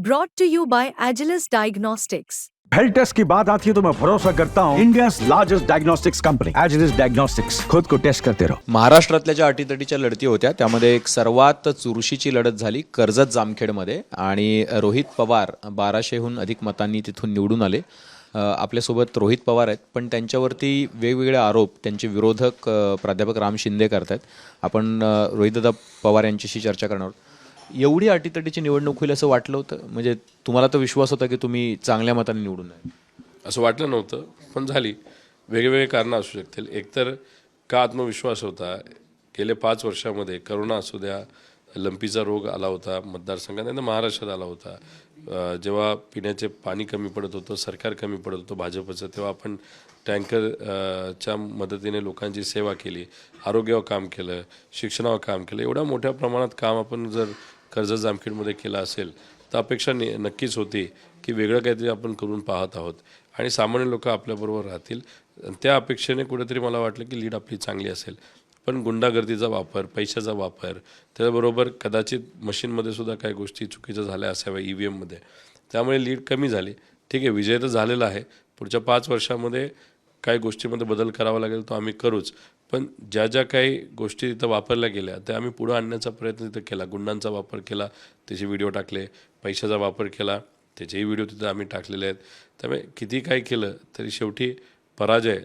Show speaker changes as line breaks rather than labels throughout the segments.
Brought to you by Agilus Diagnostics.
Health test की बात आती है तो मैं भरोसा करता हूँ India largest diagnostics company Agilus diagnostics खुद को टेस्ट करते रहो
महाराष्ट्रातल्या ज्या अटीतटीच्या लढती होत्या त्यामध्ये एक सर्वात चुरशीची लढत झाली कर्जत जामखेडमध्ये. आणि रोहित पवार बाराशेहून अधिक मतांनी तिथून निवडून आले. अ, आपल्यासोबत रोहित पवार आहेत पण त्यांच्यावरती वेगवेगळे आरोप त्यांचे विरोधक अ, प्राध्यापक राम शिंदे करतायत. आपण अ, रोहितदादा पवार यांच्याशी चर्चा करणार आहोत. एवढी अटीतटीची निवडणूक होईल असं वाटलं होतं? म्हणजे तुम्हाला तर विश्वास होता की तुम्ही चांगल्या मताने निवडून आहे
असं वाटलं नव्हतं पण झाली. वेगवेगळे कारणं असू शकतील. एकतर का आत्मविश्वास होता? गेले पाच वर्षामध्ये करोना असू द्या लंपीचा रोग आला होता मतदारसंघात नाही महाराष्ट्रात आला होता. जेव्हा पिण्याचे पाणी कमी पडत होतं सरकार कमी पडत होतं भाजपचं तेव्हा आपण टँकरच्या मदतीने लोकांची सेवा केली आरोग्यावर काम केलं शिक्षणावर काम केलं. एवढ्या मोठ्या प्रमाणात काम आपण जर कर्ज जामखेडमध्ये केला असेल तर अपेक्षा नक्कीच होती की वेगळं काहीतरी आपण करून पाहत आहोत. आणि सामान्य लोक आपल्याबरोबर राहतील. त्या अपेक्षेने कुठेतरी मला वाटलं की लीड आपली चांगली असेल. पण गुंडागर्दीचा वापर पैशाचा वापर त्याबरोबर कदाचित मशीनमध्ये सुद्धा काही गोष्टी चुकीच्या झाल्या असाव्या ई व्ही एममध्ये. त्यामुळे लीड कमी झाली. ठीक आहे विजय तर झालेला आहे. पुढच्या पाच वर्षामध्ये काही गोष्टीमध्ये बदल करावा लागेल तो आम्ही करूच. पण ज्या ज्या काही गोष्टी तिथं वापरल्या गेल्या त्या आम्ही पुढं आणण्याचा प्रयत्न तिथं केला. गुंडांचा वापर केला त्याचे व्हिडिओ टाकले पैशाचा वापर केला त्याचेही व्हिडिओ तिथं आम्ही टाकलेले आहेत. त्यामुळे किती काही केलं तरी शेवटी पराजय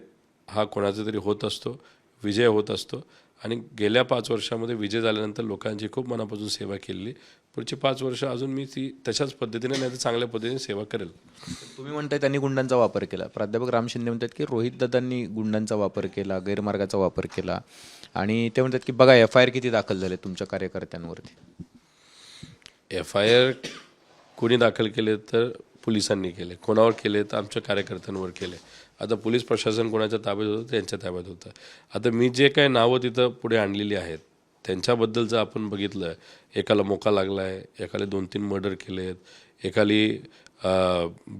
हा कोणाचा तरी होत असतो विजय होत असतो. आणि गेल्या पाच वर्षामध्ये विजय झाल्यानंतर लोकांची खूप मनापासून सेवा केलेली. पुढची पाच वर्ष अजून मी ती तशाच पद्धतीने नाही तर चांगल्या पद्धतीने सेवा करेल.
तुम्ही म्हणताय त्यांनी गुंडांचा वापर केला. प्राध्यापक राम शिंदे म्हणतात की रोहित दादांनी गुंडांचा वापर केला गैरमार्गाचा वापर केला. आणि ते म्हणतात की बघा एफ आय आर किती दाखल झाले तुमच्या कार्यकर्त्यांवरती?
एफ आय आर कोणी दाखल केले तर पोलिसांनी केले. कोणावर केले तर आमच्या कार्यकर्त्यांवर केले. आता पोलीस प्रशासन कोणाच्या ताब्यात होतं? त्यांच्या ताब्यात होतं. आता मी जे काही नावं तिथं पुढे आणलेली आहेत त्यांच्याबद्दल जर आपण बघितलं. एकाला मोका लागला आहे एकाला दोन तीन मर्डर केले आहेत एकाली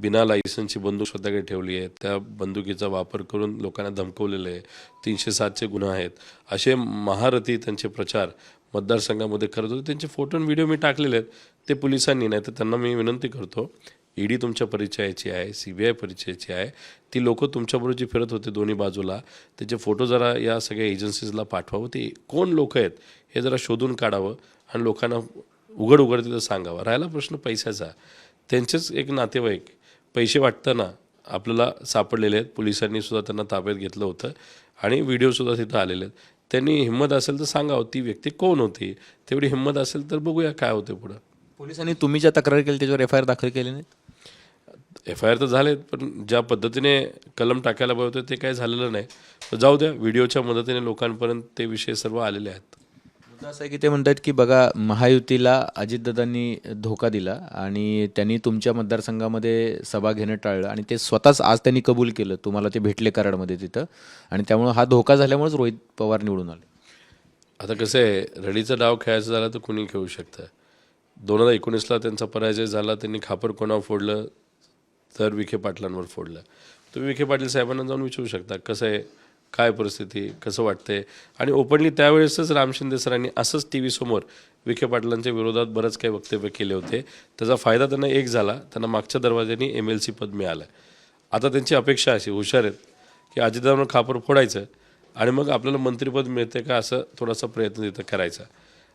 बिना लायसन्सची बंदूक स्वतःकडे ठेवली आहे. त्या बंदुकीचा वापर करून लोकांना धमकवलेलं आहे. तीनशे सातचे गुन्हा आहेत. असे महारथी त्यांचे प्रचार मतदारसंघामध्ये करत होते. त्यांचे फोटो आणि व्हिडिओ मी टाकलेले आहेत. ते पोलिसांनी नाही तर त्यांना मी विनंती करतो ईडी तुमच्या परिचयाची आहे सी बी आय परिचयाची आहे. ती लोक तुमच्याबरोबर जी फिरत होते दोन्ही बाजूला त्याचे फोटो जरा या सगळ्या एजन्सीजला पाठवावं. ते कोण लोक आहेत हे जरा शोधून काढावं आणि लोकांना उघड उघड तिथं सांगावं. राहिला प्रश्न पैशाचा. त्यांचेच एक नातेवाईक पैसे वाटताना आपल्याला सापडलेले आहेत. पोलिसांनी सुद्धा त्यांना ताब्यात घेतलं होतं आणि व्हिडिओसुद्धा तिथं आलेले आहेत. त्यांनी हिंमत असेल तर सांगावं. ती व्यक्ती कोण होती? तेवढी हिंमत असेल तर बघूया काय होते पुढं.
पोलिसांनी तुम्ही ज्या तक्रार केली त्याच्यावर एफ आय आर दाखल केली नाही?
एफ आय आर तर झालेत पण ज्या पद्धतीने कलम टाकायला पाहिजे होते ते काही झालेलं नाही. तर जाऊ द्या व्हिडिओच्या मदतीने लोकांपर्यंत ते विषय सर्व आलेले आहेत.
मुद्दा असं आहे की ते म्हणतात की बघा महायुतीला अजितदादांनी धोका दिला आणि त्यांनी तुमच्या मतदारसंघामध्ये सभा घेणं टाळलं आणि ते स्वतःच आज त्यांनी कबूल केलं. तुम्हाला ते भेटले कराडमध्ये तिथं. आणि त्यामुळे हा धोका झाल्यामुळेच रोहित पवार निवडून आले.
आता कसं आहे रडीचा डाव खेळायचा झाला तर कुणी खेळू शकतं? दोन हजार एकोणीसला त्यांचा पराजय झाला त्यांनी खापर कोणावर फोडलं? तर विखे पाटलांवर फोडलं. तुम्ही विखे पाटील साहेबांना जाऊन विचारू शकता कसं आहे काय परिस्थिती कसं वाटतंय. आणि ओपनली त्यावेळेसच राम शिंदे सरांनी असंच टी व्ही समोर विखे पाटलांच्या विरोधात बरंच काही वक्तव्य केले होते. त्याचा फायदा त्यांना एक झाला त्यांना मागच्या दरवाज्याने एम एल सी पद मिळालं. आता त्यांची अपेक्षा अशी हुशार आहेत की अजितदादांवर खापर फोडायचं आणि मग आपल्याला मंत्रिपद मिळते का असं थोडासा प्रयत्न तिथं करायचा.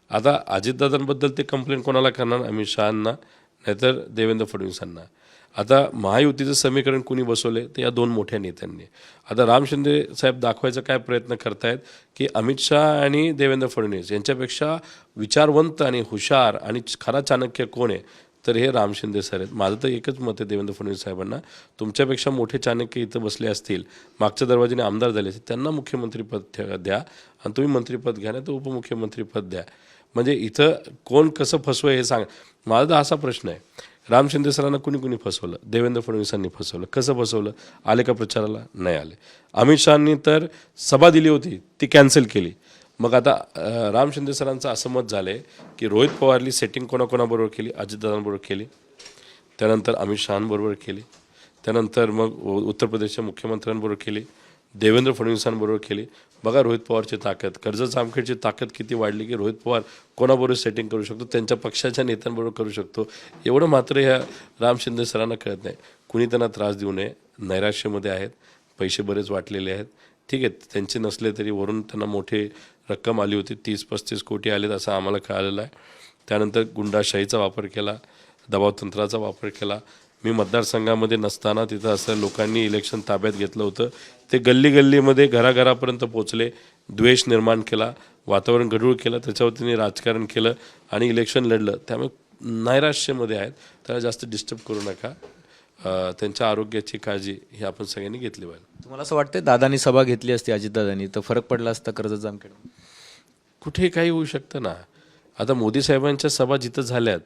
आता अजितदादांबद्दल ते कंप्लेंट कोणाला करणार? अमित शहांना नाहीतर देवेंद्र फडणवीसांना. आता महायुतीचं समीकरण कुणी बसवले तर या दोन मोठ्या नेत्यांनी. आता राम शिंदे साहेब दाखवायचा काय प्रयत्न करतायत की अमित शहा आणि देवेंद्र फडणवीस यांच्यापेक्षा विचारवंत आणि हुशार आणि खरा चाणक्य कोण आहे तर हे राम शिंदे सर आहेत. माझं तर एकच मत आहे देवेंद्र फडणवीस साहेबांना तुमच्यापेक्षा मोठे चाणक्य इथं बसले असतील मागच्या दरवाजाने आमदार झाले असतील त्यांना मुख्यमंत्रीपद द्या आणि तुम्ही मंत्रीपद घ्या नाही तर उपमुख्यमंत्रीपद द्या. म्हणजे इथं कोण कसं फसवं हे सांग. माझा तर असा प्रश्न आहे राम शिंदे सरांना कुणी कुणी फसवलं? देवेंद्र फडणवीसांनी फसवलं. कसं फसवलं? आले का प्रचाराला? नाही आले. अमित शहानी तर सभा दिली होती. ती कॅन्सल केली. मग आता अं, राम शिंदे सरांचं असं मत झालं आहे की रोहित पवारली सेटिंग कोणाकोणाबरोबर केली? अजितदादांबरोबर केली. त्यानंतर अमित शहांबरोबर केली. त्यानंतर मग उत्तर प्रदेशच्या मुख्यमंत्र्यांबरोबर केली. देवेंद्र फडणवीसांबरोबर केली. बघा रोहित पवारची ताकद. कर्ज जामखेडची ताकद किती वाढली की रोहित पवार कोणाबरोबर सेटिंग करू शकतो? त्यांच्या पक्षाच्या नेत्यांबरोबर करू शकतो? एवढं मात्र ह्या राम शिंदे सरांना कळत नाही. कुणी त्यांना त्रास देऊ नये? नैराश्यामध्ये आहेत. पैसे बरेच वाटलेले आहेत. ठीक आहे त्यांचे नसले तरी वरून त्यांना मोठी रक्कम आली होती. तीस पस्तीस कोटी आलेत असं आम्हाला कळालेलं आहे. त्यानंतर गुंडाशाहीचा वापर केला दबाव तंत्राचा वापर केला. मी मतदारसंघामध्ये नसताना तिथं असं लोकांनी इलेक्शन ताब्यात घेतलं होतं. ते गल्ली गल्लीमध्ये घराघरापर्यंत पोचले द्वेष निर्माण केला वातावरण गढूळ केलं त्याच्यावर त्यांनी राजकारण केलं आणि इलेक्शन लढलं. त्यामुळे नैराश्यामध्ये आहेत. त्याला जास्त डिस्टर्ब करू नका. त्यांच्या आरोग्याची काळजी ही आपण सगळ्यांनी घेतली पाहिजे.
तुम्हाला असं वाटतं दादानी सभा घेतली असती अजितदादांनी? तर फरक पडला असता कर्जत जामखेड
कुठेही काही होऊ शकतं ना. आता मोदी साहेबांच्या सभा जिथं झाल्यात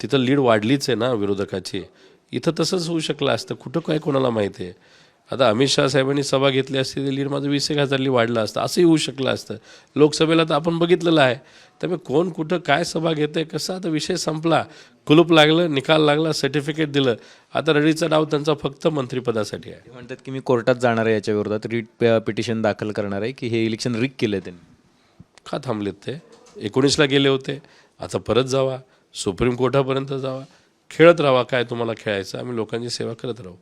तिथं लीड वाढलीच आहे ना विरोधकाची. इथं तसंच होऊ शकलं असतं. कुठं काय कोणाला माहिती आहे? आता अमित शहा साहेबांनी सभा घेतली असती तर लीड माझं वीस एक हजारली वाढलं असतं. असंही होऊ शकलं असतं. लोकसभेला तर आपण बघितलेलं आहे. त्यामुळे कोण कुठं काय सभा घेते कसं आता विषय संपला? कुलूप लागलं निकाल लागला सर्टिफिकेट दिलं. आता रडीचा डाव त्यांचा फक्त मंत्रिपदासाठी आहे.
म्हणतात की मी कोर्टात जाणार आहे याच्या विरोधात. रीट पिटिशन दाखल करणार आहे की हे इलेक्शन रिक केलं त्यांनी.
का थांबलेत ते? एकोणीसला गेले होते. आता परत जावा. सुप्रीम कोर्टापर्यंत जावा. खेळत राहा काय तुम्हाला खेळायचं? आम्ही लोकांची सेवा करत राहू.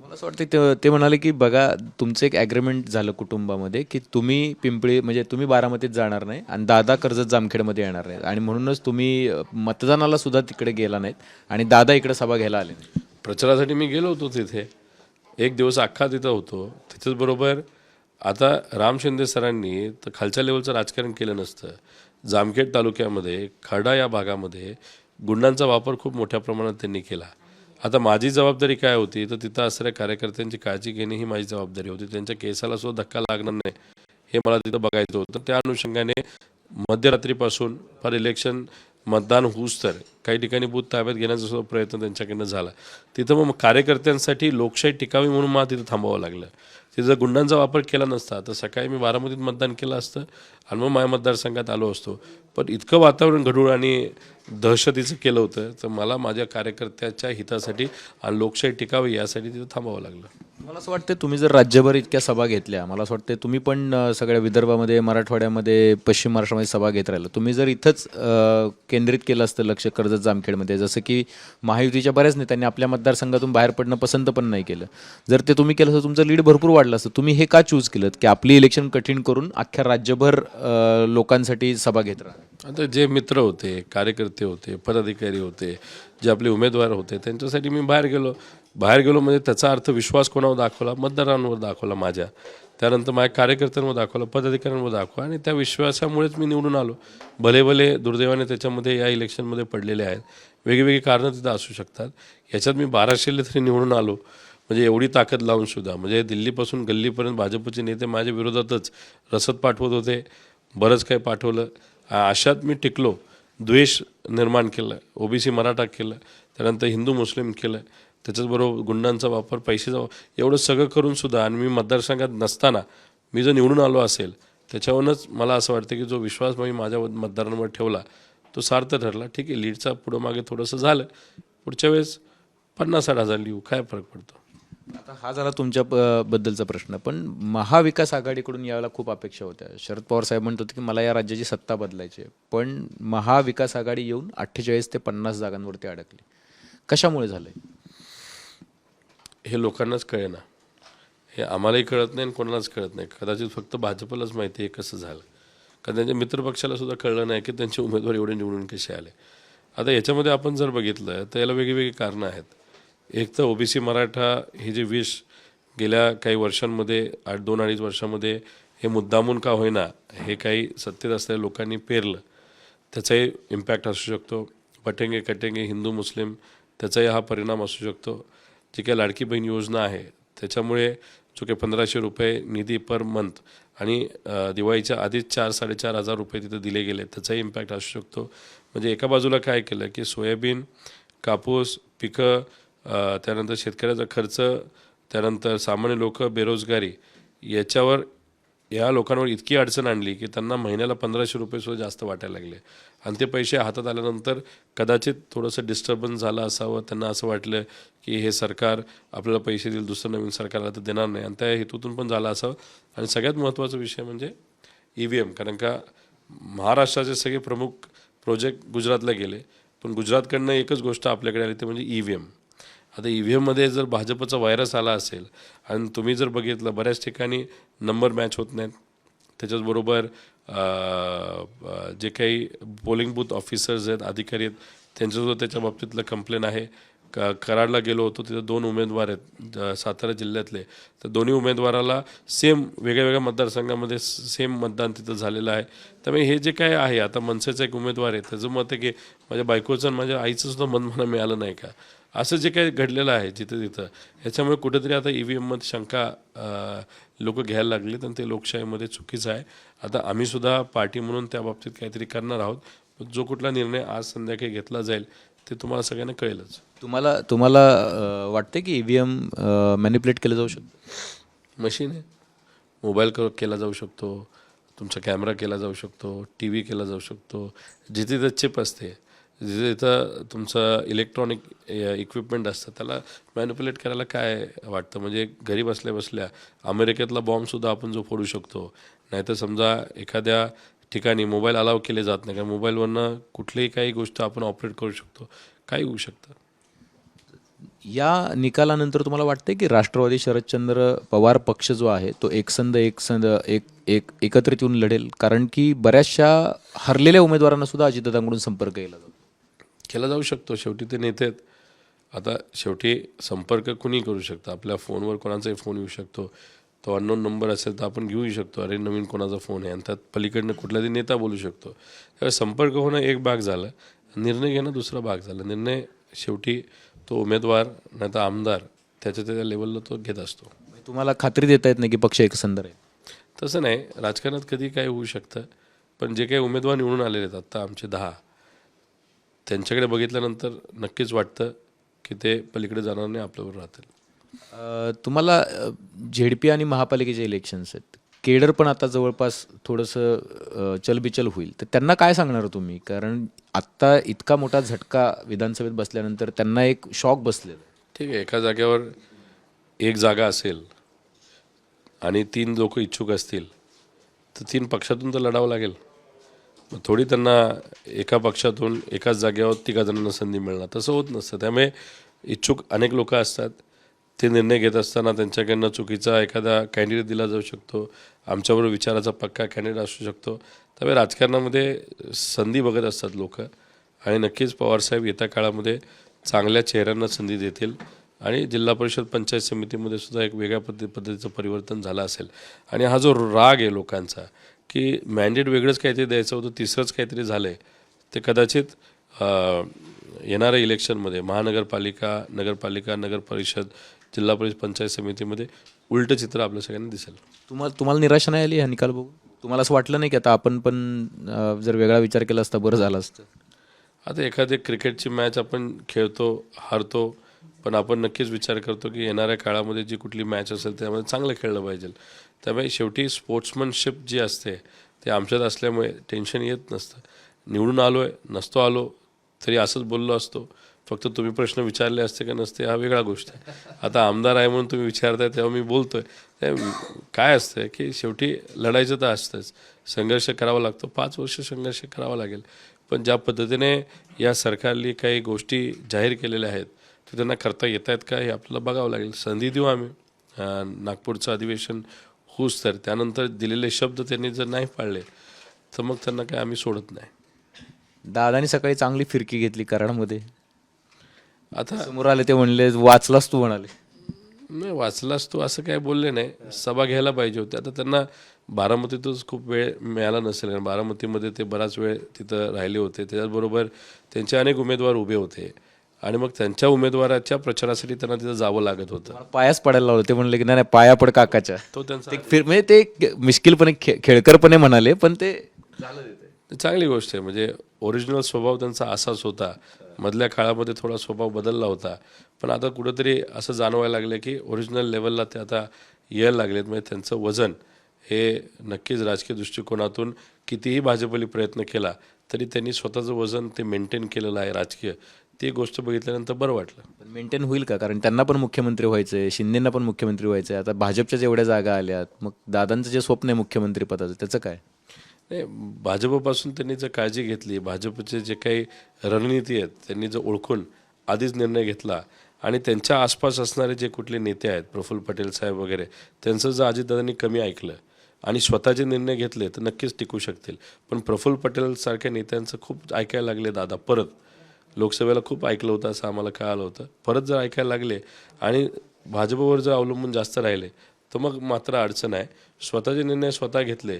मला असं वाटतं ते ते म्हणाले की बघा तुमचं एक ॲग्रीमेंट झालं कुटुंबामध्ये की तुम्ही पिंपळी म्हणजे तुम्ही बारामतीत जाणार नाही आणि दादा कर्जत जामखेडमध्ये येणार नाही. आणि म्हणूनच तुम्ही मतदानाला सुद्धा तिकडे गेला नाहीत आणि दादा इकडे सभा घ्यायला आले नाही
प्रचारासाठी मी गेलो होतो तिथे. एक दिवस अख्खा तिथं होतो. तिथेच बरोबर आता राम शिंदे सरांनी तर खालच्या लेवलचं राजकारण केलं नसतं. जामखेड तालुक्यामध्ये खडा या भागामध्ये गुंडांचा वापर खूप मोठ्या प्रमाणात त्यांनी केला. आता माझी जबाबदारी काय होती? तर तिथं असणाऱ्या कार्यकर्त्यांची काळजी घेणे ही माझी जबाबदारी होती. त्यांच्या केसाला सुद्धा धक्का लागणार नाही हे मला तिथं बघायचं होतं. त्या अनुषंगाने मध्यरात्रीपासून फार इलेक्शन मतदान होऊस तर काही ठिकाणी बूथ ताब्यात घेण्याचा सुद्धा प्रयत्न त्यांच्याकडनं झाला. तिथं मग कार्यकर्त्यांसाठी लोकशाही टिकावी म्हणून मला तिथं थांबावं लागलं. तिथं जर गुंडांचा वापर केला नसता तर सकाळी मी बारामतीत मतदान केलं असतं आणि मग माझ्या मतदारसंघात आलो असतो. पण इतकं वातावरण घडूळ आणि दहशतीचं केलं होतं तर मला माझ्या कार्यकर्त्याच्या हितासाठी आणि लोकशाही टिकावी यासाठी तिथं थांबावं लागलं.
मला असं वाटतं तुम्ही जर राज्यभर इतक्या सभा घेतल्या मला असं वाटतं तुम्ही पण अ, सगळ्या विदर्भामध्ये मराठवाड्यामध्ये पश्चिम महाराष्ट्रामध्ये सभा घेत राहिला. तुम्ही जर इथंच अ, केंद्रित केलं असतं लक्ष कर्जत जामखेडमध्ये जसं की महायुतीच्या बऱ्याच नेत्यांनी आपल्या मतदारसंघातून बाहेर पडणं पसंत पण नाही केलं. जर ते तुम्ही केलं असतं तुमचं लीड भरपूर वाढलं असतं तुम्ही हे का चूज केलं की आपली इलेक्शन कठीण करून अख्ख्या राज्यभर अ, लोकांसाठी सभा घेत राहा
आता जे मित्र होते कार्यकर्ते होते पदाधिकारी होते जे आपले उमेदवार होते त्यांच्यासाठी मी बाहेर गेलो. बाहेर गेलो म्हणजे त्याचा अर्थ विश्वास कोणावर दाखवला? मतदारांवर दाखवला माझ्या. त्यानंतर माझ्या कार्यकर्त्यांवर दाखवला पदाधिकाऱ्यांवर दाखवला आणि त्या विश्वासामुळेच मी निवडून आलो. भले भले दुर्दैवाने त्याच्यामध्ये या इलेक्शनमध्ये पडलेले आहेत. वेगवेगळी कारणं तिथं असू शकतात. याच्यात मी बाराशेले तरी निवडून आलो. म्हणजे एवढी ताकद लावून सुद्धा. म्हणजे दिल्लीपासून गल्लीपर्यंत भाजपचे नेते माझ्या विरोधातच रसद पाठवत होते. बरंच काही पाठवलं. अशात मी टिकलो. द्वेष निर्माण केलं. ओबीसी मराठा केलं. त्यानंतर हिंदू मुस्लिम केलं. त्याच्याचबरोबर गुंडांचा वापर पैशाचा एवढं सगळं करून सुद्धा आणि मी मतदारसंघात नसताना मी जर निवडून आलो असेल त्याच्यावरूनच मला असं वाटतं की जो विश्वास मी माझ्या मतदारांवर ठेवला तो सार्थ ठरला. ठीक आहे लीडचा पुढं मागे थोडंसं झालं पुढच्या वेळेस पन्नास साठ हजार लिहू काय फरक पडतो?
आता हा झाला तुमच्या बद्दलचा प्रश्न पण महाविकास आघाडीकडून यावेळेला खूप अपेक्षा होत्या. शरद पवार साहेब म्हणत होते की मला या राज्याची सत्ता बदलायची आहे पण महाविकास आघाडी येऊन अठ्ठेचाळीस ते पन्नास जागांवरती अडकली. कशामुळे झालंय?
हे लोकांनाच कळेना. हे आम्हालाही कळत नाही आणि कोणालाच कळत नाही. कदाचित फक्त भाजपलाच माहिती आहे कसं झालं. कारण त्यांच्या मित्रपक्षाला सुद्धा कळलं नाही की त्यांचे उमेदवार एवढे निवडून कसे आले. आता याच्यामध्ये आपण जर बघितलं तर याला वेगळीवेगळी कारणं आहेत. एक तर ओबीसी मराठा हे जे विष गेल्या काही वर्षांमध्ये आठ दोन अडीच वर्षामध्ये हे मुद्दामून का होईना हे काही सत्तेत असलेल्या लोकांनी पेरलं. त्याचाही इम्पॅक्ट असू शकतो. पटेंगे कटेंगे हिंदू मुस्लिम त्याचाही हा परिणाम असू शकतो. जी काही लाडकी बहीण योजना आहे त्याच्यामुळे जो काही पंधराशे रुपये निधी पर मंथ आणि दिवाळीच्या आधीच चार साडेचार हजार रुपये तिथे दिले गेले. त्याचाही इम्पॅक्ट असू शकतो. म्हणजे एका बाजूला काय केलं की सोयाबीन कापूस पिकं त्यानंतर शेतकऱ्याचा खर्च त्यानंतर सामान्य लोक बेरोजगारी याच्यावर या लोकांवर इतकी अडचण आणली की त्यांना महिन्याला पंधराशे रुपये सुद्धा जास्त वाटायला लागले. आणि ते पैसे हातात आल्यानंतर कदाचित थोडंसं डिस्टर्बन्स झालं असावं त्यांना असं वाटलं की हे सरकार आपल्याला पैसे देईल दुसरं नवीन सरकारला तर देणार नाही. आणि त्या हेतूतून पण झालं असावं. आणि सगळ्यात महत्त्वाचा विषय म्हणजे ई व्ही एम कारण का महाराष्ट्राचे सगळे प्रमुख प्रोजेक्ट गुजरातला गेले. पण गुजरातकडनं एकच गोष्ट आपल्याकडे आली ते म्हणजे ई व्ही एम आता ई व्ही एममध्ये जर भाजपचा व्हायरस आला असेल आणि तुम्ही जर बघितलं बऱ्याच ठिकाणी नंबर मॅच होत नाहीत. त्याच्याचबरोबर जे काही पोलिंग बूथ ऑफिसर्स आहेत अधिकारी आहेत त्यांच्यासुद्धा त्याच्या बाबतीतलं कंप्लेन आहे. क कराडला गेलो होतो तिथं दोन उमेदवार आहेत सातारा जिल्ह्यातले. तर दोन्ही उमेदवाराला सेम वेगळ्या वेगळ्या मतदारसंघामध्ये सेम मतदान तिथं झालेलं आहे. त्यामुळे हे जे काय आहे आता मनसेचा एक उमेदवार आहे त्याचं मत आहे की माझ्या बायकोचं आणि माझ्या आईचंसुद्धा मन म्हणा मला मिळालं नाही का? असं जे काही घडलेलं आहे जिथं तिथं ह्याच्यामुळे कुठेतरी आता ई व्ही एममध्ये शंका लोक घ्यायला लागलीत आणि ते लोकशाहीमध्ये चुकीचं आहे. आता आम्ही सुद्धा पार्टी म्हणून त्या बाबतीत काहीतरी करणार आहोत. जो कुठला निर्णय आज संध्याकाळी घेतला जाईल ते तुम्हाला सगळ्यांना कळेलच.
तुम्हाला तुम्हाला वाटते की ईव्हीएम मॅनिपुलेट केलं जाऊ शकतं?
मशीन आहे. मोबाईल क केला जाऊ शकतो. तुमचा कॅमेरा केला जाऊ शकतो. टी व्ही केला जाऊ शकतो. जिथे तिथं चिप असते. जिथे तुमचं इलेक्ट्रॉनिक इक्विपमेंट असतं त्याला मॅनिप्युलेट करायला काय वाटतं? म्हणजे घरी बसल्या बसल्या अमेरिकेतला बॉम्बसुद्धा आपण जो फोडू शकतो नाहीतर समजा एखाद्या ठिकाणी मोबाईल अलाव केले जात नाही कारण मोबाईलवरनं कुठलीही काही गोष्ट आपण ऑपरेट करू शकतो. काही होऊ शकतं?
या निकालानंतर तुम्हाला वाटते की राष्ट्रवादी शरदचंद्र पवार पक्ष जो आहे तो एकसंध एकसंध एक एक एकत्रित येऊन लढेल? कारण की बऱ्याचशा हरलेल्या उमेदवारांना सुद्धा अजितदादांकडून संपर्क केला जातो
केला जाऊ शकतो. शेवटी ते नेते आहेत. आता शेवटी संपर्क कुणी करू शकतं? आपल्या फोनवर कोणाचाही फोन येऊ शकतो. तो अननोन नंबर असेल तर आपण घेऊ शकतो. अरे नवीन कोणाचा फोन आहे? आणि त्यात पलीकडनं कुठला तरी नेता बोलू शकतो. त्यावेळी संपर्क होणं एक भाग झालं. निर्णय घेणं दुसरा भाग झाला. निर्णय शेवटी तो उमेदवार नाही तर आमदार त्याच्या त्याच्या लेवलला तो घेत असतो.
तुम्हाला खात्री देता येत नाही की पक्ष एकसंध आहे.
तसं नाही. राजकारणात कधी काय होऊ शकतं. पण जे काही उमेदवार निवडून आलेले आहेत आत्ता आमचे दहा. त्यांच्याकडे बघितल्यानंतर नक्कीच वाटतं की ते पलीकडे जाणार नाही आपल्याबरोबर राहतील.
तुम्हाला झेडपी आणि महापालिकेचे इलेक्शन्स आहेत. केडर पण आता जवळपास थोडंसं चलबिचल होईल. तर त्यांना काय सांगणार तुम्ही? कारण आत्ता इतका मोठा झटका विधानसभेत बसल्यानंतर त्यांना एक शॉक बसलेला.
ठीक आहे एका जागेवर एक जागा असेल आणि तीन लोक इच्छुक असतील तर तीन पक्षातून तर लढावं लागेल. थोडी त्यांना एका पक्षातून एकाच जागेवर तिघा जणांना संधी मिळणार. तसं होत नसतं. त्यामुळे इच्छुक अनेक लोक असतात. ते निर्णय घेत असताना त्यांच्याकडनं चुकीचा एखादा कॅन्डिडेट दिला जाऊ शकतो. आमच्याबरोबर विचाराचा पक्का कॅन्डिडेट असू शकतो. त्यामुळे राजकारणामध्ये संधी बघत असतात लोक. आणि नक्कीच पवारसाहेब येत्या काळामध्ये चांगल्या चेहऱ्यांना संधी देतील. आणि जिल्हा परिषद पंचायत समितीमध्ये सुद्धा एक वेगळ्या पद्धती पद्धतीचं परिवर्तन झालं असेल. आणि हा जो राग आहे लोकांचा की मॅन्डेट वेगळंच काहीतरी द्यायचं होतं तिसरंच काहीतरी झालं आहे ते कदाचित येणाऱ्या इलेक्शनमध्ये महानगरपालिका नगरपालिका नगर परिषद जिल्हा परिषद पंचायत समितीमध्ये उलटं चित्र आपल्या सगळ्यांना दिसेल.
तुम्हाला तुम्हाला निराशा नाही आली हा निकाल बघून? तुम्हाला असं वाटलं नाही की आता आपण पण जर वेगळा विचार केला असता बरं झालं असतं?
आता एखादी क्रिकेटची मॅच आपण खेळतो हारतो पण आपण नक्कीच विचार करतो की येणाऱ्या काळामध्ये जी कुठली मॅच असेल त्यामध्ये चांगलं खेळलं पाहिजे. त्यामुळे शेवटी स्पोर्ट्समनशिप जी असते ते आमच्यात असल्यामुळे टेन्शन येत नसतं. निवडून आलो आहे नसतो आलो तरी असंच बोललो असतो. फक्त तुम्ही प्रश्न विचारले असते का नसते हा वेगळा गोष्ट आहे. आता आमदार आहे म्हणून तुम्ही विचारताय तेव्हा मी बोलतो आहे काय असतं की शेवटी लढायचं तर असतंच. संघर्ष करावा लागतो. पाच वर्ष संघर्ष करावा लागेल. पण ज्या पद्धतीने या सरकारने काही गोष्टी जाहीर केलेल्या आहेत ते त्यांना करता येत आहेत का हे आपल्याला बघावं लागेल. संधी देऊ आम्ही. नागपूरचं अधिवेशन होऊच तर. त्यानंतर दिलेले शब्द त्यांनी जर नाही पाळले तर मग त्यांना काय आम्ही सोडत नाही.
दादानी सकाळी चांगली फिरकी घेतली कराडमध्ये.
आता
समोर आले ते म्हणले वाचलास तू म्हणाले.
नाही वाचलास तू असं काय बोलले नाही. सभा घ्यायला पाहिजे होती. आता त्यांना बारामतीतच खूप वेळ मिळाला नसेल. कारण बारामतीमध्ये ते बराच वेळ तिथं राहिले होते. त्याच्याबरोबर त्यांचे अनेक उमेदवार उभे होते. आणि मग त्यांच्या उमेदवाराच्या प्रचारासाठी त्यांना तिथं जावं लागत होतं.
पायाच पडायला लावलं. ते म्हणले की नाही नाही, पाया पड काकाच्या.
तो त्यांचा
ते फिर म्हणजे ते एक मिश्किलपणे खे खेळकरपणे म्हणाले पण ते
ती. चांगली गोष्ट आहे. म्हणजे ओरिजिनल स्वभाव त्यांचा असाच होता. मधल्या काळामध्ये थोडा स्वभाव बदलला होता. पण आता कुठंतरी असं जाणवायला लागलं की ओरिजिनल लेवलला ते आता यायला लागलेत. म्हणजे त्यांचं वजन हे नक्कीच राजकीय दृष्टिकोनातून कितीही भाजपली प्रयत्न केला तरी त्यांनी स्वतःचं वजन ते मेंटेन केलेलं आहे राजकीय ती गोष्ट बघितल्यानंतर बरं वाटलं.
पण मेंटेन होईल का? कारण त्यांना पण मुख्यमंत्री व्हायचंय शिंदेना पण मुख्यमंत्री व्हायचंय. आता भाजपच्या जेवढ्या जागा आल्यात मग दादांचं जे स्वप्न आहे मुख्यमंत्री पदाचं त्याचं काय?
नाही भाजपपासून त्यांनी जर काळजी घेतली भाजपचे जे काही रणनीती आहेत त्यांनी जर ओळखून आधीच निर्णय घेतला आणि त्यांच्या आसपास असणारे जे कुठले नेते आहेत प्रफुल्ल पटेल साहेब वगैरे त्यांचं जर अजितदादांनी कमी ऐकलं आणि स्वतःचे निर्णय घेतले तर नक्कीच टिकू शकतील. पण प्रफुल्ल पटेल सारख्या नेत्यांचं खूप ऐकायला लागले दादा परत. लोकसभेला खूप ऐकलं होतं असं आम्हाला कळालं होतं. परत जर ऐकायला लागले आणि भाजपवर जर अवलंबून जास्त राहिले तर मग मात्र अडचण आहे. स्वतःचे निर्णय स्वतः घेतले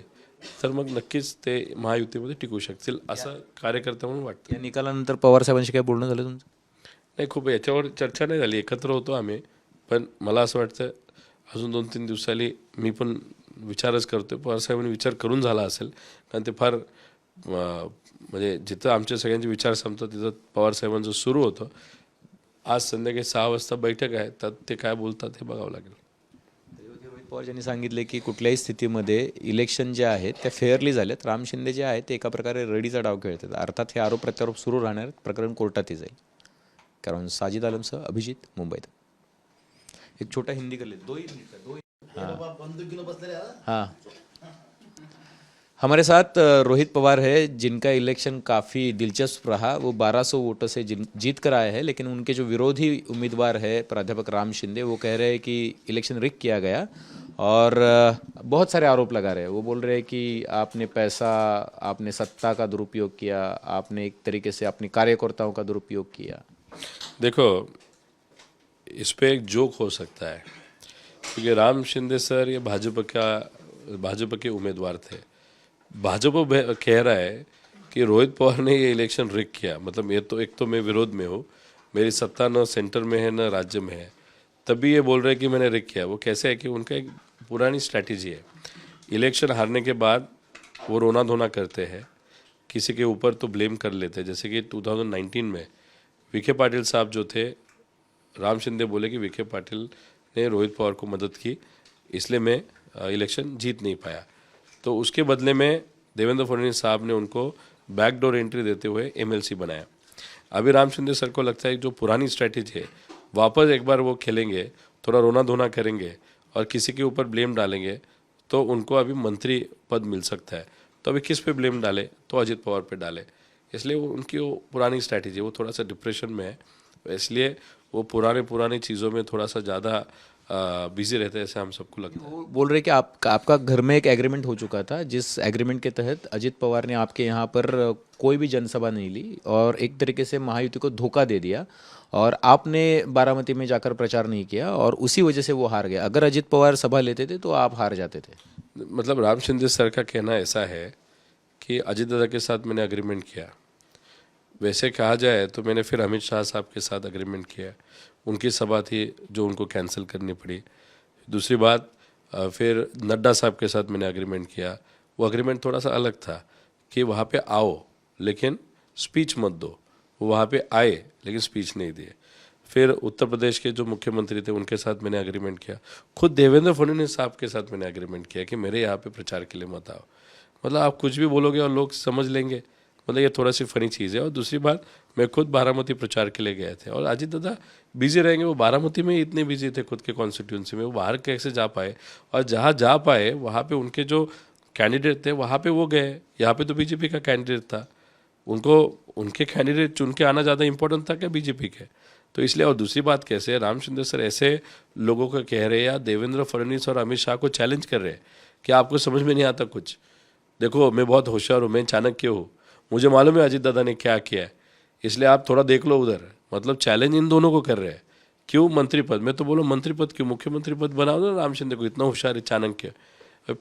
तर मग नक्कीच ते महायुतीमध्ये टिकू शकतील असं कार्यकर्ता म्हणून वाटतं.
या निकालानंतर पवार साहेबांशी काय बोलणं झालं तुमचं?
नाही खूप याच्यावर चर्चा नाही झाली. एकत्र होतो आम्ही. पण मला असं वाटतं अजून दोन तीन दिवसाली मी पण विचारच करतो पवारसाहेबांनी विचार करून झाला असेल. कारण ते फार म्हणजे जिथं आमच्या सगळ्यांचे विचार संपतात तिथं पवारसाहेबांचं सुरू होतं. आज संध्याकाळी सहा वाजता बैठक आहे त्यात ते काय बोलतात हे बघावं लागेल.
पवार यांनी सांगितले की कुठल्याही स्थितीमध्ये इलेक्शन जे आहेत त्या फेअरली झालेत. राम शिंदे जे आहेत ते एका प्रकारे रडीचा डाव खेळतात. अर्थात हे आरोप प्रत्यारोप सुरू राहणार. प्रकरण कोर्टातही जाईल. कारण साजिद आलमसह अभिजित मुंबईत. एक छोटा हिंदी कर ले दो ही मिनट. का, दो ही. हाँ. हमारे साथ रोहित पवार है, जिनका इलेक्शन काफ़ी दिलचस्प रहा। वो 1200 वोटों से जीत कर आए हैं, लेकिन उनके जो विरोधी उम्मीदवार है, प्राध्यापक राम शिंदे, वो कह रहे हैं कि इलेक्शन रिक किया गया और बहुत सारे आरोप लगा रहे हैं। वो बोल रहे हैं कि आपने पैसा, आपने सत्ता का दुरुपयोग किया, आपने एक तरीके से अपने कार्यकर्ताओं का दुरुपयोग किया।
देखो, इस पर एक जोक हो सकता है, क्योंकि राम शिंदे सर ये भाजपा का, भाजपा के उम्मीदवार थे। भाजपा कह रहा है कि रोहित पवार ने ये इलेक्शन रिक किया। मतलब ये तो एक तो मैं विरोध में हूँ। मेरी सत्ता न सेंटर में है, न राज्य में है। तभी ये बोल रहे हैं कि मैंने रिक किया। वो कैसे है कि उनका एक पुरानी स्ट्रैटेजी है। इलेक्शन हारने के बाद वो रोना धोना करते हैं। किसी के ऊपर तो ब्लेम कर लेते हैं। जैसे कि 2019 में विखे पाटिल साहब जो थे, राम शिंदे बोले कि विखे पाटिल ने रोहित पवार को मदद की। इसलिए मैं इलेक्शन जीत नहीं पाया। तो उसके बदले में देवेंद्र फडणवीस साहब ने उनको बैकडोर एंट्री देते हुए एमएलसी बनाया। अभी रामचंद्र सर को लगता है जो पुरानी स्ट्रैटेजी है, वापस एक बार वो खेलेंगे, थोड़ा रोना धोना करेंगे और किसी के ऊपर ब्लेम डालेंगे तो उनको अभी मंत्री पद मिल सकता है। तो अभी किस पे ब्लेम डाले? तो अजित पवार पे डाले। इसलिए वो उनकी वो पुरानी स्ट्रैटेजी वो थोड़ा सा डिप्रेशन में है। इसलिए वो पुराने पुराने चीज़ों में थोड़ा सा ज़्यादा बिज़ी रहते हैं ऐसे हम सबको लगता है।
बोल रहे कि आप आपका घर में एक एग्रीमेंट हो चुका था जिस एग्रीमेंट के तहत अजित पवार ने आपके यहाँ पर कोई भी जनसभा नहीं ली और एक तरीके से महायुति को धोखा दे दिया और आपने बारामती में जाकर प्रचार नहीं किया और उसी वजह से वो हार गया। अगर अजित पवार सभा लेते थे तो आप हार जाते थे।
मतलब रामचंद्र सर का कहना ऐसा है कि अजित दादा के साथ मैंने अग्रीमेंट किया। वैसे कहा जाए तो मैंने फिर अमित शाह साहब के साथ अग्रीमेंट किया। उनकी सभा थी जो उनको कैंसिल करनी पड़ी। दूसरी बात फिर नड्डा साहब के साथ मैंने अग्रीमेंट किया। वो अग्रीमेंट थोड़ा सा अलग था कि वहाँ पे आओ, लेकिन स्पीच मत दो। वो वहाँ पे आए, लेकिन स्पीच नहीं दिए। फिर उत्तर प्रदेश के जो मुख्यमंत्री थे, उनके साथ मैंने अग्रीमेंट किया। खुद देवेंद्र फडणवीस साहब के साथ मैंने अग्रीमेंट किया कि मेरे यहाँ पे प्रचार के लिए मत आओ। मतलब आप कुछ भी बोलोगे और लोग समझ लेंगे। मतलब ये थोड़ा सी फनी चीज़ है। और दूसरी बात, मैं खुद बारामती प्रचार के लिए गए थे। और अजीत दादा बिज़ी रहेंगे, वो बारामती में ही इतने बिज़ी थे खुद के कॉन्स्टिट्यूंसी में। वो बाहर कैसे जा पाए? और जहाँ जा पाए, वहाँ पर उनके जो कैंडिडेट थे, वहाँ पर वो गए। यहाँ पर तो बीजेपी का कैंडिडेट था। उनको, उनके कैंडिडेट चुन के आना ज़्यादा इंपॉर्टेंट था क्या बीजेपी के? तो इसलिए, और दूसरी बात कैसे है राम सर ऐसे लोगों को कह रहे हैं या देवेंद्र फडणवीस और अमित शाह को चैलेंज कर रहे हैं? कि आपको समझ में नहीं आता कुछ? देखो, मैं बहुत होशियार हूँ, मैं चाणक्य हूँ। मुझे मालूम है अजीत दादा ने क्या किया है। इसलिए आप थोड़ा देख लो उधर। मतलब चैलेंज इन दोनों को कर रहे हैं। क्यों मंत्री पद? मैं तो बोलो मंत्री पद क्यों? मुख्यमंत्री पद बनाओ ना राम शिंदे को। इतना होशियार है चाणक्य।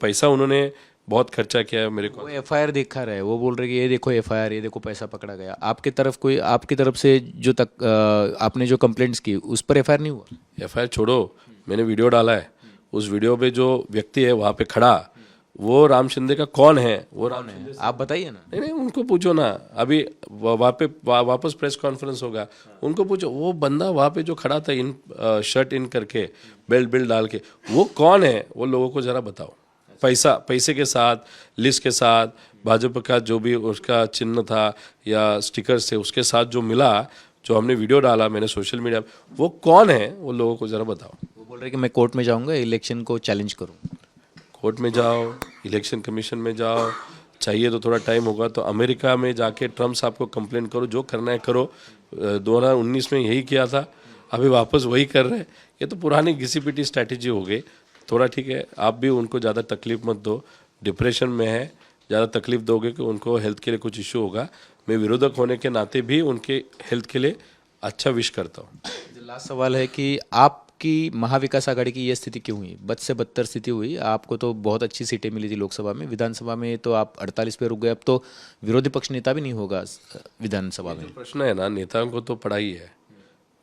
पैसा उन्होंने बहुत खर्चा किया है मेरे को।
एफ़ आई आर दिखा रहे हैं। वो बोल रहे कि ये देखो एफ़ आई आर ये देखो पैसा पकड़ा गया। आपकी तरफ़ कोई आपकी तरफ़ से जो तक आपने जो कंप्लेंट्स की उस पर एफ़ आई आर नहीं हुआ?
एफ़ आई आर छोड़ो। मैंने वीडियो डाला है। उस वीडियो पे जो व्यक्ति है वहाँ पे खड़ा। वो राम शिंदे का कौन है? वो राम शिंदे
आप बताइए ना।
नहीं नहीं उनको पूछो ना। अभी वहाँ पे वा, वापस प्रेस कॉन्फ्रेंस होगा। उनको पूछो वो बंदा वहाँ पे जो खड़ा था इन शर्ट इन करके बेल्ट बेल्ट डाल के वो कौन है? वो लोगों को जरा बताओ। पैसा पैसे के साथ लिस्ट के साथ भाजपा का जो भी उसका चिन्ह था या स्टिकर्स थे उसके साथ जो मिला जो हमने वीडियो डाला मैंने सोशल मीडिया वो कौन है? वो लोगों को ज़रा बताओ।
वो बोल रहे कि मैं कोर्ट में जाऊँगा इलेक्शन को चैलेंज करूँ
कोर्ट में जाओ, इलेक्शन कमीशन में जाओ, चाहिए तो थोड़ा टाइम होगा तो अमेरिका में जाके ट्रंप साहब को कंप्लेन करो, जो करना है करो। दो हज़ार उन्नीस में यही किया था, अभी वापस वही कर रहे हैं। ये तो पुरानी घिसी पिटी स्ट्रैटेजी हो गई। थोड़ा ठीक है, आप भी उनको ज़्यादा तकलीफ़ मत दो। डिप्रेशन में है, ज़्यादा तकलीफ़ दोगे कि उनको हेल्थ के लिए कुछ इशू होगा। मैं विरोधक होने के नाते भी उनके हेल्थ के लिए अच्छा विश करता हूँ।
लास्ट सवाल है कि आपकी महाविकास आघाड़ी की ये स्थिति क्यों हुई? बद से बदतर स्थिति हुई। आपको तो बहुत अच्छी सीटें मिली थी लोकसभा में। विधानसभा में तो आप 48 पे रुक गए। अब तो विरोधी पक्ष नेता भी नहीं होगा विधानसभा में।
प्रश्न है ना नेताओं को तो पढ़ा ही है।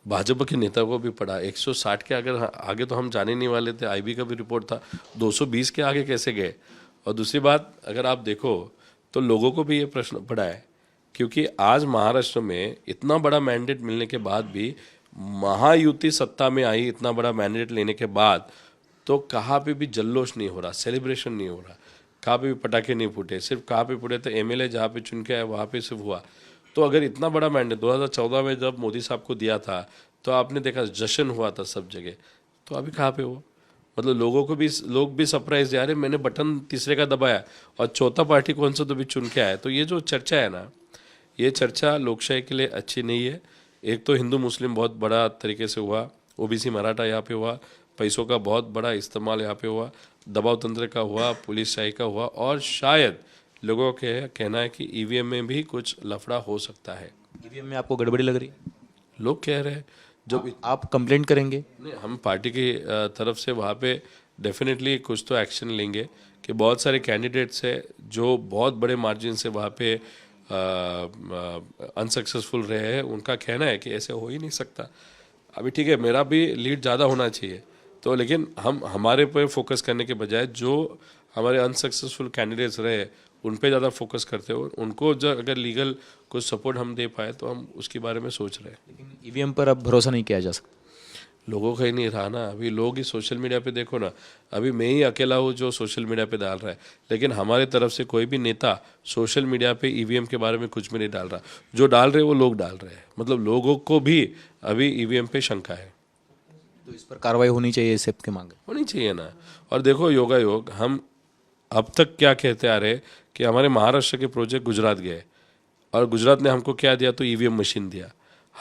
भाजपा के नेताओं को भी पढ़ा। 160 के अगर आगे तो हम जाने नहीं वाले थे। आईबी का भी रिपोर्ट था। 220 के आगे कैसे गए? और दूसरी बात अगर आप देखो तो लोगों को भी ये प्रश्न पड़ा है। क्योंकि आज महाराष्ट्र में इतना बड़ा मैंडेट मिलने के बाद भी महायुति सत्ता में आई, इतना बड़ा मैंडेट लेने के बाद तो कहाँ पे भी जल्लोश नहीं हो रहा, सेलिब्रेशन नहीं हो रहा, कहाँ पे भी पटाखे नहीं फूटे, सिर्फ़ कहाँ पे फूटे तो एमएलए जहाँ पे चुन के आए, वहाँ पे सिर्फ़ हुआ। तो अगर इतना बड़ा मैंडेट 2014 में जब मोदी साहब को दिया था तो आपने देखा जश्न हुआ था सब जगह तो अभी कहाँ पे हो? मतलब लोगों को भी, लोग भी सरप्राइज़ यार मैंने बटन तीसरे का दबाया और चौथा पार्टी कौन सा तो भी चुन के आया। तो ये जो चर्चा है ना, ये चर्चा लोकशाही के लिए अच्छी नहीं है एक तो हिंदू मुस्लिम बहुत बड़ा तरीके से हुआ ओबीसी मराठा यहाँ पे हुआ पैसों का बहुत बड़ा इस्तेमाल यहाँ पे हुआ दबाव तंत्र का हुआ पुलिस शाही का हुआ और शायद लोगों के कहना है कि ईवीएम में भी कुछ लफड़ा हो सकता है।
ईवीएम में आपको गड़बड़ी लग रही? है
लोग कह रहे हैं जब
आप कंप्लेंट करेंगे?
नहीं हम पार्टी की तरफ़ से वहाँ पे डेफिनेटली कुछ तो एक्शन लेंगे कि बहुत सारे कैंडिडेट्स हैं जो बहुत बड़े मार्जिन से वहाँ पे अनसक्सेसफुल रहे हैं, उनका कहना है कि ऐसे हो ही नहीं सकता। अभी ठीक है, मेरा भी लीड ज़्यादा होना चाहिए। तो लेकिन हम, हमारे पे फोकस करने के बजाय जो हमारे अनसक्सेसफुल कैंडिडेट्स रहे, उन पे ज़्यादा फोकस करते हो, उनको जो अगर लीगल कुछ सपोर्ट हम दे पाए तो हम उसके बारे में सोच रहे हैं।
लेकिन ईवीएम पर अब भरोसा नहीं किया जा सकता।
लोगों का ही नहीं रहा ना। अभी लोग ही सोशल मीडिया पे देखो ना अभी मैं ही अकेला हूँ जो सोशल मीडिया पे डाल रहा है। लेकिन हमारे तरफ़ से कोई भी नेता सोशल मीडिया पे ईवीएम के बारे में कुछ भी नहीं डाल रहा। जो डाल रहे वो लोग डाल रहे हैं। मतलब लोगों को भी अभी ईवीएम पे शंका है।
तो इस पर कार्रवाई होनी चाहिए इस सबके मांग
होनी चाहिए ना। और देखो योगा योग हम अब तक क्या कहते आ रहे कि हमारे महाराष्ट्र के प्रोजेक्ट गुजरात गए। और गुजरात ने हमको क्या दिया? तो ईवीएम मशीन दिया।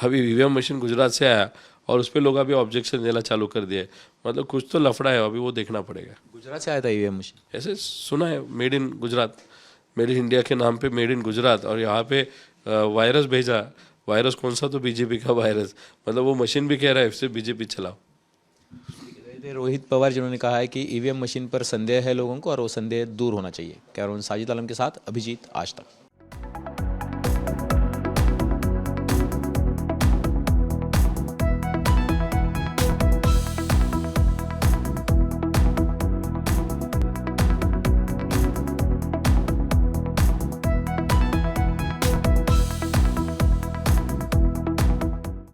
अभी ईवीएम मशीन गुजरात से आया। और उस पर लोग अभी ऑब्जेक्शन देना चालू कर दिए मतलब कुछ तो लफड़ा है अभी वो देखना पड़ेगा।
गुजरात से आया था ईवीएम मशीन
ऐसे सुना है made in Gujarat. Made in India के नाम पे मेड इन गुजरात। और यहाँ पे वायरस भेजा। वायरस कौन सा? तो बीजेपी का वायरस मतलब वो मशीन भी कह रहा है सिर्फ़ बीजेपी चलाओ।
रोहित पवार जिन्होंने कहा है कि ईवीएम मशीन पर संदेह है लोगों को और वो संदेह दूर होना चाहिए। कैरोन साजिद आलम के साथ अभिजीत आज तक।